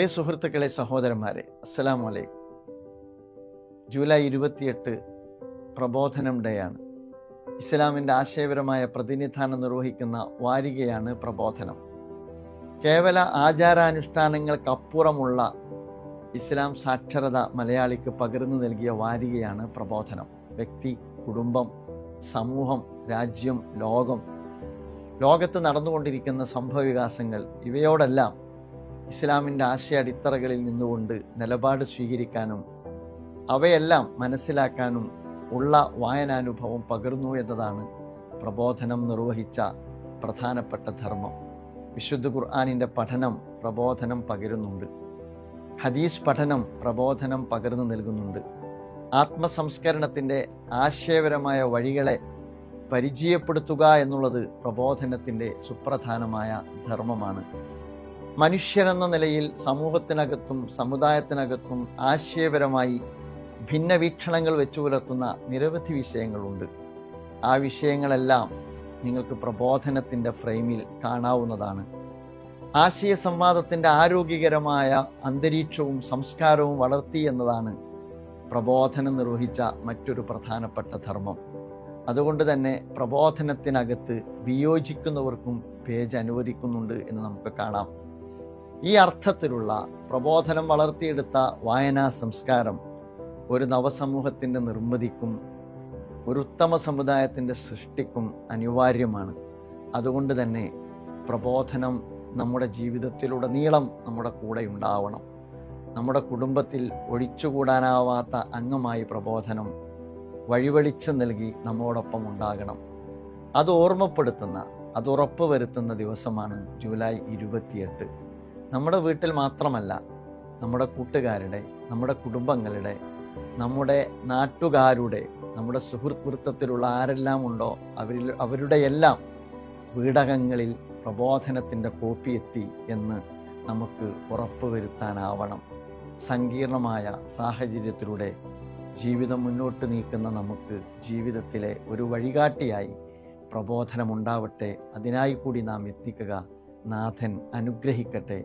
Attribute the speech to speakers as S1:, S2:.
S1: ഹേ സുഹൃത്തുക്കളെ സഹോദരന്മാരെ അസ്സലാമു അലൈക്കും ജൂലൈ ഇരുപത്തിയെട്ട് പ്രബോധനം ഡേ ആണ് ഇസ്ലാമിന്റെ ആശയപരമായ പ്രതിനിധാനം നിർവഹിക്കുന്ന വാരികയാണ് പ്രബോധനം. കേവല ആചാരാനുഷ്ഠാനങ്ങൾക്കപ്പുറമുള്ള ഇസ്ലാം സാക്ഷരത മലയാളിക്ക് പകർന്നു നൽകിയ വാരികയാണ് പ്രബോധനം. വ്യക്തി കുടുംബം സമൂഹം രാജ്യം ലോകം. ലോകത്ത് നടന്നുകൊണ്ടിരിക്കുന്ന സംഭവവികാസങ്ങൾ ഇവയോടെല്ലാം ഇസ്ലാമിന്റെ ആശയ അടിത്തറകളിൽ നിന്നുകൊണ്ട് നിലപാട് സ്വീകരിക്കാനും അവയെല്ലാം മനസ്സിലാക്കാനും ഉള്ള വായനാനുഭവം പകർന്നു എന്നതാണ് പ്രബോധനം നിർവഹിച്ച പ്രധാനപ്പെട്ട ധർമ്മം. വിശുദ്ധ ഖുർആാനിന്റെ പഠനം പ്രബോധനം പകരുന്നുണ്ട്. ഹദീസ് പഠനം പ്രബോധനം പകർന്നു നൽകുന്നുണ്ട്. ആത്മസംസ്കരണത്തിന്റെ ആശയപരമായ വഴികളെ പരിചയപ്പെടുത്തുക എന്നുള്ളത് പ്രബോധനത്തിന്റെ സുപ്രധാനമായ ധർമ്മമാണ്. മനുഷ്യരെന്ന നിലയിൽ സമൂഹത്തിനകത്തും സമുദായത്തിനകത്തും ആശയപരമായി ഭിന്ന വീക്ഷണങ്ങൾ വെച്ചു പുലർത്തുന്ന നിരവധി വിഷയങ്ങളുണ്ട്. ആ വിഷയങ്ങളെല്ലാം നിങ്ങൾക്ക് പ്രബോധനത്തിന്റെ ഫ്രെയിമിൽ കാണാവുന്നതാണ്. ആശയ സംവാദത്തിന്റെ ആരോഗ്യകരമായ അന്തരീക്ഷവും സംസ്കാരവും വളർത്തി എന്നതാണ് പ്രബോധനം നിർവഹിച്ച മറ്റൊരു പ്രധാനപ്പെട്ട ധർമ്മം. അതുകൊണ്ട് തന്നെ പ്രബോധനത്തിനകത്ത് വിയോജിക്കുന്നവർക്കും പേജ് അനുവദിക്കുന്നുണ്ട് എന്ന് നമുക്ക് കാണാം. ഈ അർത്ഥത്തിലുള്ള പ്രബോധനം വളർത്തിയെടുത്ത വായനാ സംസ്കാരം ഒരു നവസമൂഹത്തിന്റെ നിർമ്മിതിക്കും ഒരു ഉത്തമ സമുദായത്തിന്റെ സൃഷ്ടിക്കും അനിവാര്യമാണ്. അതുകൊണ്ട് തന്നെ പ്രബോധനം നമ്മുടെ ജീവിതത്തിലുടനീളം നമ്മുടെ കൂടെ ഉണ്ടാവണം. നമ്മുടെ കുടുംബത്തിൽ ഒഴിച്ചുകൂടാനാവാത്ത അംഗമായി പ്രബോധനം വഴിവെളിച്ചം നൽകി നമ്മോടൊപ്പം ഉണ്ടാകണം. അത് ഓർമ്മപ്പെടുത്തുന്ന അത് ഉറപ്പ് വരുത്തുന്ന ദിവസമാണ് ജൂലൈ ഇരുപത്തിയെട്ട്. നമ്മുടെ വീട്ടിൽ മാത്രമല്ല നമ്മുടെ കൂട്ടുകാരുടെ നമ്മുടെ കുടുംബങ്ങളുടെ നമ്മുടെ നാട്ടുകാരുടെ നമ്മുടെ സുഹൃത്ത് വൃത്തത്തിലുള്ള ആരെല്ലാം ഉണ്ടോ അവരിൽ അവരുടെ എല്ലാം വീടകങ്ങളിൽ പ്രബോധനത്തിന്റെ കോപ്പി എത്തി എന്ന് നമുക്ക് ഉറപ്പ് വരുത്താനാവണം. സങ്കീർണമായ സാഹചര്യത്തിലൂടെ ജീവിതം മുന്നോട്ട് നീക്കുന്ന നമുക്ക് ജീവിതത്തിലെ ഒരു വഴികാട്ടിയായി പ്രബോധനമുണ്ടാവട്ടെ. അതിനായി കൂടി നാം എത്തിക്കുക. നാഥൻ അനുഗ്രഹിക്കട്ടെ.